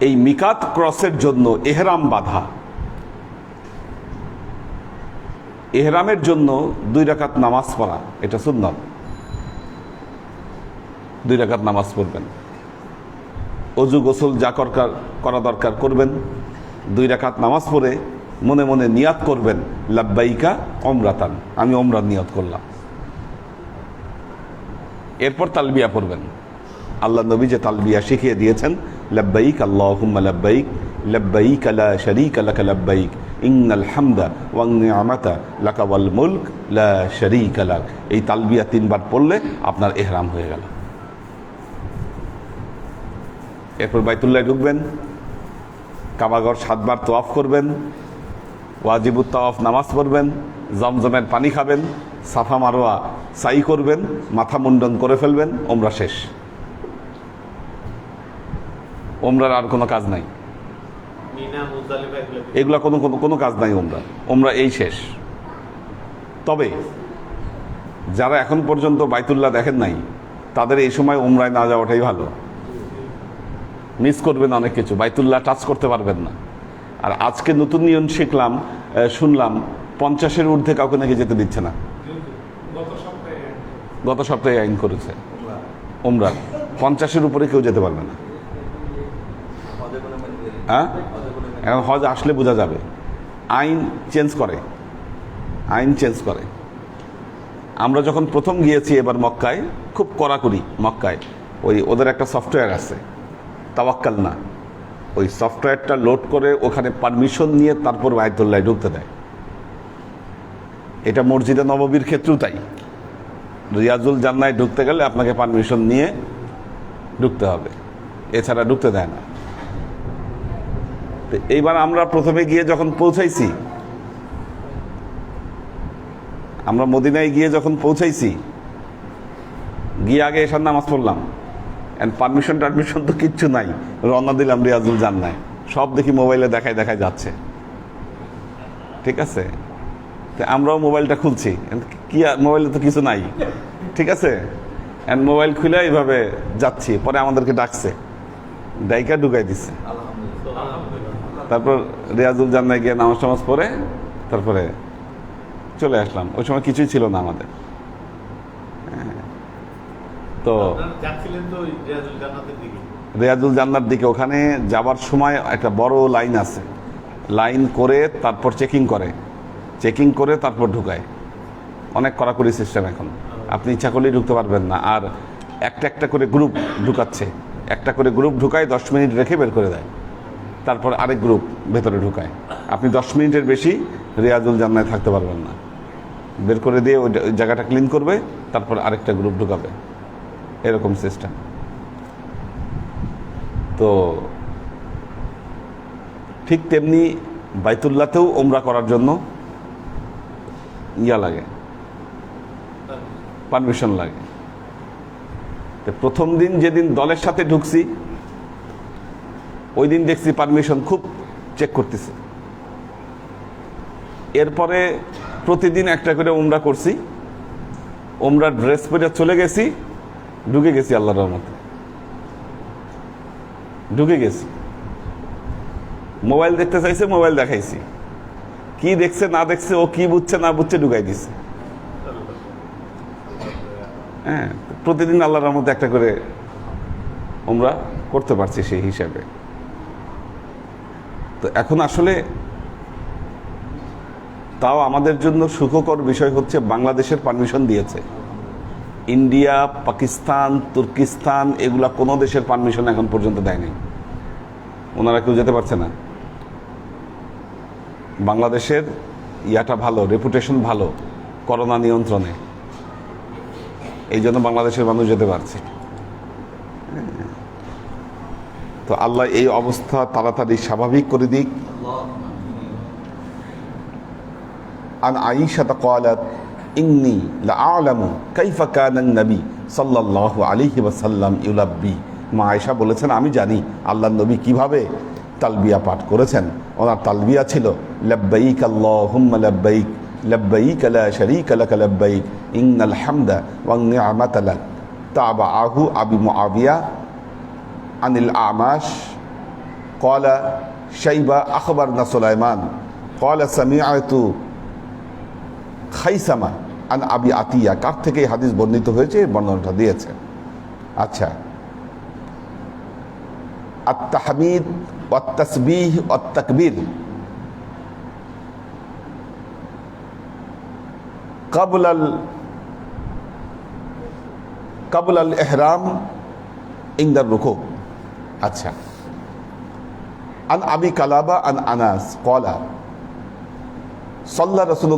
এই মিকাত ক্রসের জন্য এহরাম বাধা। এহরামের জন্য দুই রাকাত নামাজ পড়া, এটা সুন্নত। দুই রাকাত নামাজ পড়বেন। অজু গোসল যা করকার, করা দরকার করবেন। দুই রাকাত নামাজ পড়ে মনে মনে নিয়াত করবেন, লাব্বাইকা অমরাতান। আমি অমরাত নিয়ত করলাম। এরপর তালবিয়া পড়বেন। আল্লাহ নবী যে তালবিয়া শিখিয়ে দিয়েছেন লাব্বাইক আল্লাহুম্মা লাব্বাইক লাব্বাইক লা শারীকা লাকা লাব্বাইক ইন্নাল হামদা ওয়ান নি'মাতা লাকা ওয়াল মুলক লা শারীকা লাক এই তালবিয়া তিনবার পড়লে আপনার ইহরাম হয়ে গেল। এরপর বাইতুল্লাহ ঢুকবেন কাবাগর সাতবার তোয়াফ করবেন, ওয়াজিবুত তাওয়াফ নামাজ পড়বেন, জমজমের পানি খাবেন, সাফা মারোয়া সাই করবেন, মাথা মুন্ডন করে ফেলবেন, ওমরা শেষ। ওমরার আর কোনো কাজ নাই। এগুলো কোনো কোনো কোনো কাজ নাই ওমরা। ওমরা এই শেষ। তবে যারা এখন পর্যন্ত বাইতুল্লাহ দেখেন নাই তাদের এই সময় ওমরায় না যাওয়াটাই ভালো। মিস করবেন অনেক কিছু। বাইতুল্লাহ টাচ করতে পারবেন না। আর আজকে নতুন নিয়ম শিখলাম শুনলাম পঞ্চাশের ঊর্ধ্বে কাউকে নাকি যেতে দিচ্ছে না। গত সপ্তাহে আইন করেছে। ওমরা। পঞ্চাশের উপরে কেউ যেতে পারবে না। হ্যাঁ? এখন হজ আসলে বোঝা যাবে। আইন চেঞ্জ করে। আইন চেঞ্জ করে। আমরা যখন প্রথম গিয়েছি এবার মক্কায়, খুব কড়াকড়ি মক্কায়। ওই ওদের একটা সফটওয়্যার আছে। তাওয়াক্কাল না। ওই সফটওয়্যারটা লোড করে ওখানে পারমিশন নিয়ে তারপর বায়তুল্লায় ঢুকতে দেয়। এটা মসজিদে নববীর ক্ষেত্রেও তাই। রিয়াজুল জান্নায় ঢুকতে গেলে আপনাকে পারমিশন নিয়ে ঢুকতে হবে। এছাড়া ঢুকতে দেয় না। তো এইবার আমরা প্রথমে গিয়ে যখন পৌঁছাইছি, আমরা মদিনায় গিয়ে যখন পৌঁছাইছি, গিয়ে আগে এসার নামাজ পড়লাম। অ্যান্ড পারমিশন টারমিশন তো কিচ্ছু নাই। রওনা দিলাম রিয়াজুল জান্নায়। সব দেখি মোবাইলে দেখায় দেখায় যাচ্ছে। ঠিক আছে? তো আমরাও মোবাইলটা খুলছি। কি মোবাইলে তো কিছু নাই। ঠিক আছে? অ্যান্ড মোবাইল খুলে এইভাবে যাচ্ছি। পরে আমাদেরকে ডাকছে। ডাইকা ঢুকাই দিচ্ছে তারপর রিয়াজুল জান্নায় গিয়ে নামাজ টামাজ পড়ে তারপরে চলে আসলাম। ওই সময় কিছুই ছিল না আমাদের। হ্যাঁ। তো রিয়াজুল জান্নার দিকে। ওখানে যাবার সময় একটা বড় লাইন আছে। লাইন করে তারপর চেকিং করে। চেকিং করে তারপর ঢুকায়। অনেক কড়াকড়ি সিস্টেম এখন। আপনি ইচ্ছা করলেই ঢুকতে পারবেন না। আর একটা একটা করে গ্রুপ ঢুকাচ্ছে। একটা করে গ্রুপ ঢুকায় দশ মিনিট রেখে বের করে দেয়। তারপর আরেক গ্রুপ ভেতরে ঢুকায়। আপনি দশ মিনিটের বেশি রিয়াজুল জান্নায় থাকতে পারবেন না। বের করে দিয়ে ওই জায়গাটা ক্লিন করবে, তারপর আরেকটা গ্রুপ ঢুকাবে। এরকম সিস্টেম তো ঠিক তেমনি বাইতুল্লাতেও ওমরা করার জন্য ইয়া লাগে। পারমিশন লাগে। তো প্রথম দিন যেদিন দলের সাথে ঢুকছি ওই দিন দেখছি পারমিশন খুব চেক করতেছে। এরপরে প্রতিদিন একটা করে ওমরা করছি। ওমরা ড্রেস পরে চলে গেছি, ঢুকে গেছি আল্লাহর রহমতে। ঢুকে গেছি। মোবাইল দেখতে চাইছে, মোবাইল দেখাইছি। কি দেখছে, না দেখছে, ও কি বুঝছে, না বুঝছে, ঢুকাই দিছে। হ্যাঁ প্রতিদিন আল্লাহর রহমতে একটা করে আমরা করতে পারছি সেই হিসাবে। তো এখন আসলে তাও আমাদের জন্য সুখকর বিষয় হচ্ছে বাংলাদেশের পারমিশন দিয়েছে। ইন্ডিয়া, পাকিস্তান, তুর্কিস্তান এগুলা কোনো দেশের পারমিশন এখন পর্যন্ত দেয়নি। ওনারা কেউ যেতে পারছে না। বাংলাদেশের ইয়াটা ভালো রেপুটেশন ভালো, করোনা নিয়ন্ত্রণে। এই জন্য বাংলাদেশের মানুষ যেতে পারছে। তো আল্লাহ এই অবস্থা তাড়াতাড়ি স্বাভাবিক করে দিক। আন আইসা কলাত ইন্নি আলামু কাইফা কানান নবী সাল্লাল্লাহু আলাইহি ওয়াসাল্লাম ইউলাব্বি। মা আয়েশা বলেছেন, আমি জানি আল্লাহ নবী কীভাবে তালবিয়া পাঠ করেছেন। ওনার তালবিয়া ছিল, লাব্বাইক আল্লাহুম্মা লাব্বাইক লাব্বাইক লা শারীকা লাকা লাব্বাইক, ইন্নাল হামদা ওয়ান নি'মাতা লাক। তাবাআহু আবি মুআবিয়া আনিল আমাশ কলা শাইবা আখবর না সোলাইমান কলা সামি আয়তু খাইসামা আন আবি আতিয়া। কার থেকে এই হাদিস বর্ণিত হয়েছে? এই বর্ণনাটা দিয়েছে। আচ্ছা। আত্মাহামিদ অত্যাসবিহ অত্যাকবির কবল আল কবল আল এহরাম ইন্দার রুখো আচ্ছা। আন আবি কালাবা আন আনাস কলা সাল্লা রসুল